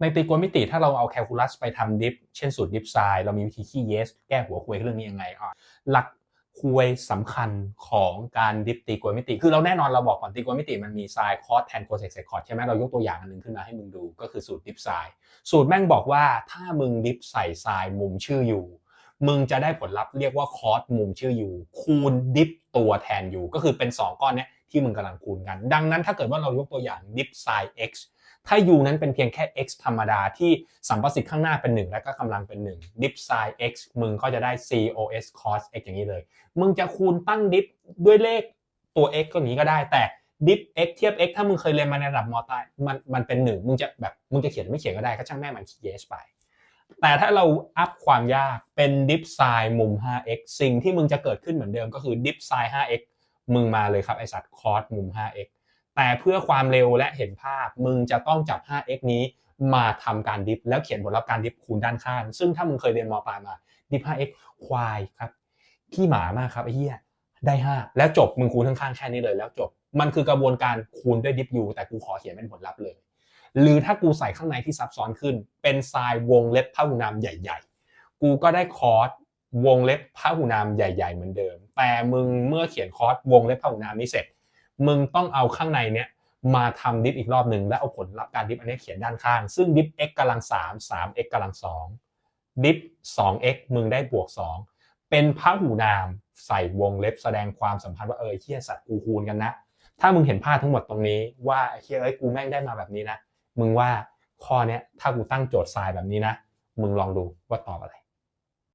ในตรีโกณมิติถ้าเราเอาแคลคูลัสไปทำดิฟ เช่นสูตรดิฟไซน์เรามีวิธีขี้เยส แก้หัวคุยเรื่องนี้ยังไงอะหลักคุยสำคัญของการดิฟตรีโกณมิติ คือเราแน่นอนเราบอกก่อนตรีโกณมิติมันมีไซน์คอสแทนโคเซกเซคอร์ดใช่ไหมเรายกตัวอย่างอันหนึงขึ้นมาให้มึงดูก็คือสูตรดิฟไซน์สูตรแม่งบอกว่าถ้ามึงดิฟใส่ไซน์มุมชื่ออยู่มึงจะได้ผลลัพธ์เรียกว่าคอสมุมชื่ออยู่คูณดิฟตัวแทนอยู่ก็คือเป็น 2 ก้อนเนี้ยที่มึงกำลังคูณกัน ดังนั้นถ้าเกิดว่าเรายกตัวอย่างดิฟไซน์ x ถ้า u นั้นเป็นเพียงแค่ x ธรรมดาที่สัมประสิทธิ์ข้างหน้าเป็น 1 และก็กำลังเป็น1 diff sin x มึงก็จะได้ cos cos x อย่างนี้เลย มึงจะคูณตั้ง diff ด้วยเลขตัว x ก็อย่างนี้ก็ได้แต่ diff x เทียบ x ถ้ามึงเคยเรียนมาในระดับมอต้มันมันเป็น1มึงจะแบบมึงจะเขียนไม่เขียนก็ได้ก็ช่างแม่มัน yes ไป แต่ถ้าเราอัพความยากเป็น diff sin มุม 5x สิ่งที่มึงจะเกิดขึ้นเหมือนเดิมก็คือ diff sin 5x มึงมาเลยครับไอสัตว์ cos มุม 5x แต่เพื่อความเร็วและเห็นภาพ มึงจะต้องจับ 5x นี้มาทำการดิฟ แล้วเขียนผลลัพธ์การดิฟคูณด้านข้าง ซึ่งถ้ามึงเคยเรียนมปลายมาดิฟ 5x ควายครับขี้หมามากครับไอ้เหี้ยได้ 5 แล้วจบมึงคูณข้างๆแค่นี้เลยแล้วจบมันคือกระบวนการคูณด้วยดิฟยูแต่กูขอเขียนเป็นผลลัพธ์เลย หรือถ้ากูใส่ข้างในที่ซับซ้อนขึ้น เป็นไซน์วงเล็บพหุนามใหญ่ ๆ กูก็ได้คอร์สวงเล็บพหุนามใหญ่ ๆ เหมือนเดิม แต่มึงเมื่อเขียนคอร์สวงเล็บพหุนามนี้เสร็จ มึงต้องเอาข้างในเนี้ยมาทำดิฟอีกรอบหนึ่งแล้วเอาผลลัพธ์การดิฟอันนี้เขียนด้านข้าง ซึ่งดิฟ x กำลัง3 3 x กำลัง2ดิฟ 2x มึงได้บวก 2 เป็นพหูนามใส่วงเล็บแสดงความสัมพันธ์ว่าเออเฮียสัตว์กูคูณกันนะ ถ้ามึงเห็นภาพทั้งหมดตรงนี้ว่าเฮียเอ้ยกูแม่งได้มาแบบนี้นะ มึงว่าข้อเนี้ยถ้ากูตั้งโจทย์ทรายแบบนี้นะ มึงลองดูว่าตอบอะไร